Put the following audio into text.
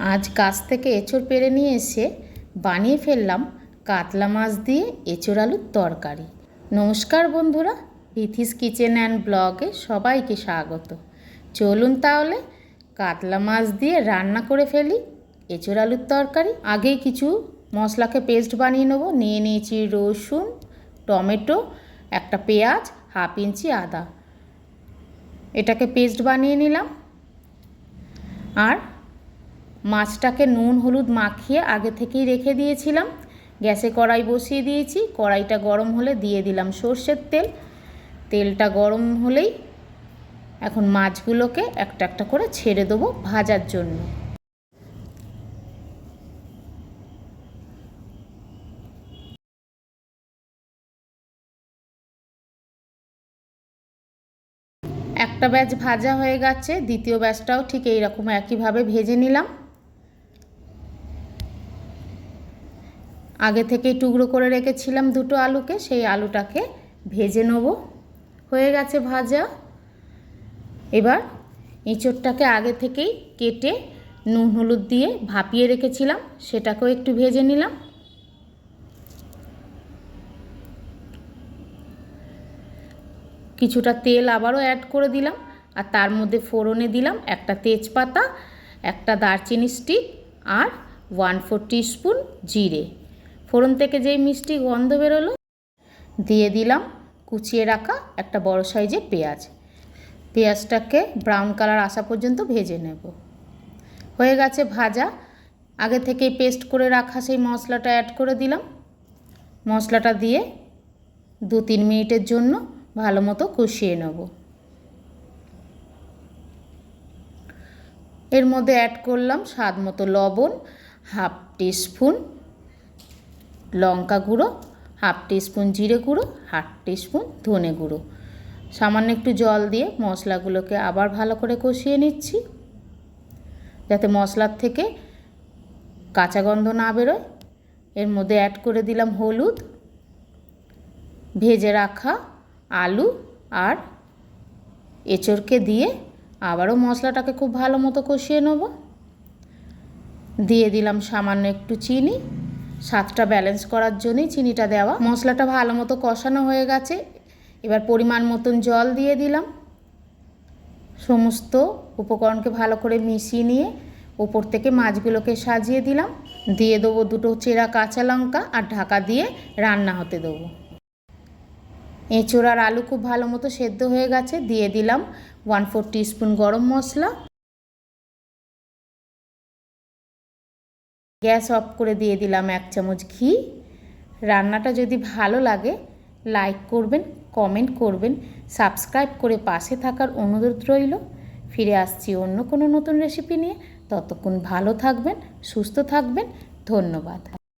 আজ কাছ থেকে এঁচড় পেরে নিয়ে এসে বানিয়ে ফেললাম কাতলা মাছ দিয়ে এঁচড় আলুর তরকারি। নমস্কার বন্ধুরা বিথিস কিচেন অ্যান্ড ব্লগে সবাইকে স্বাগত। চলুন তাহলে কাতলা মাছ দিয়ে রান্না করে ফেলি এঁচড় আলুর তরকারি। আগেই কিছু মশলাকে পেস্ট বানিয়ে নেব। নিয়ে নিয়েছি রসুন, টমেটো, একটা পেঁয়াজ, হাফ ইঞ্চি আদা। এটাকে পেস্ট বানিয়ে নিলাম। আর মাছটাকে নুন, হলুদ মাখিয়ে আগে থেকেই রেখে দিয়েছিলাম। গ্যাসে কড়াই বসিয়ে দিয়েছি। কড়াইটা গরম হলে দিয়ে দিলাম সর্ষের তেল। তেলটা গরম হলেই এখন মাছগুলোকে একটা একটা করে ছেড়ে দেবো ভাজার জন্য। একটা ব্যাচ ভাজা হয়ে গেছে। দ্বিতীয় ব্যাচটাও ঠিক এইরকম একইভাবে ভেজে নিলাম। আগে থেকেই টুকরো করে রেখেছিলাম দুটো আলুকে, সেই আলুটাকে ভেজে নেব। হয়ে গেছে ভাজা। এবার এঁচোড়টাকে আগে থেকেই কেটে নুন, হলুদ দিয়ে ভাপিয়ে রেখেছিলাম, সেটাকেও একটু ভেজে নিলাম। কিছুটা তেল আবারও অ্যাড করে দিলাম, আর তার মধ্যে ফোড়নে দিলাম একটা তেজপাতা, একটা দারচিনি স্টিক, আর ওয়ান ফোর স্পুন জিরে। ফোড়ন থেকে যেই মিষ্টি গন্ধ বেরোলো, দিয়ে দিলাম কুচিয়ে রাখা একটা বড় সাইজের পেঁয়াজ। পেঁয়াজটাকে ব্রাউন কালার আসা পর্যন্ত ভেজে নেব। হয়ে গেছে ভাজা। আগে থেকেই পেস্ট করে রাখা সেই মশলাটা অ্যাড করে দিলাম। মশলাটা দিয়ে দু তিন মিনিটের জন্য ভালো মতো কষিয়ে নেব। এর মধ্যে অ্যাড করলাম স্বাদ মতো লবণ, হাফ টিস্পুন লঙ্কা গুঁড়ো, হাফ টিস্পুন জিরে গুঁড়ো, হাফ টিস্পুন ধনে গুঁড়ো। সামান্য একটু জল দিয়ে মশলাগুলোকে আবার ভালো করে কষিয়ে নিচ্ছি। যাতে মশলার থেকে কাঁচা গন্ধ না বেরোয়। এর মধ্যে অ্যাড করে দিলাম হলুদ। ভেজে রাখা আলু আর এঁচড়কে দিয়ে আবারও মশলাটাকে খুব ভালো মতো কষিয়ে নেব। দিয়ে দিলাম সামান্য একটু চিনি। স্বাদটা ব্যালেন্স করার জন্যই চিনিটা দেওয়া। মশলাটা ভালো মতো কষানো হয়ে গেছে। এবার পরিমাণ মতন জল দিয়ে দিলাম। সমস্ত উপকরণকে ভালো করে মিশিয়ে নিয়ে ওপর থেকে মাছগুলোকে সাজিয়ে দিলাম। দিয়ে দেবো দুটো চেরা কাঁচা লঙ্কা আর ঢাকা দিয়ে রান্না হতে দেবো। এঁচোড় আর আলু খুব ভালো মতো সেদ্ধ হয়ে গেছে। দিয়ে দিলাম ওয়ান ফোর স্পুন গরম মশলা। গ্যাস অফ করে দিয়ে দিলাম এক চামচ ঘি। রান্নাটা যদি ভালো লাগে, লাইক করবেন, কমেন্ট করবেন, সাবস্ক্রাইব করে পাশে থাকার অনুরোধ রইল। ফিরে আসছি অন্য কোনো নতুন রেসিপি নিয়ে। ততক্ষণ ভালো থাকবেন, সুস্থ থাকবেন। ধন্যবাদ।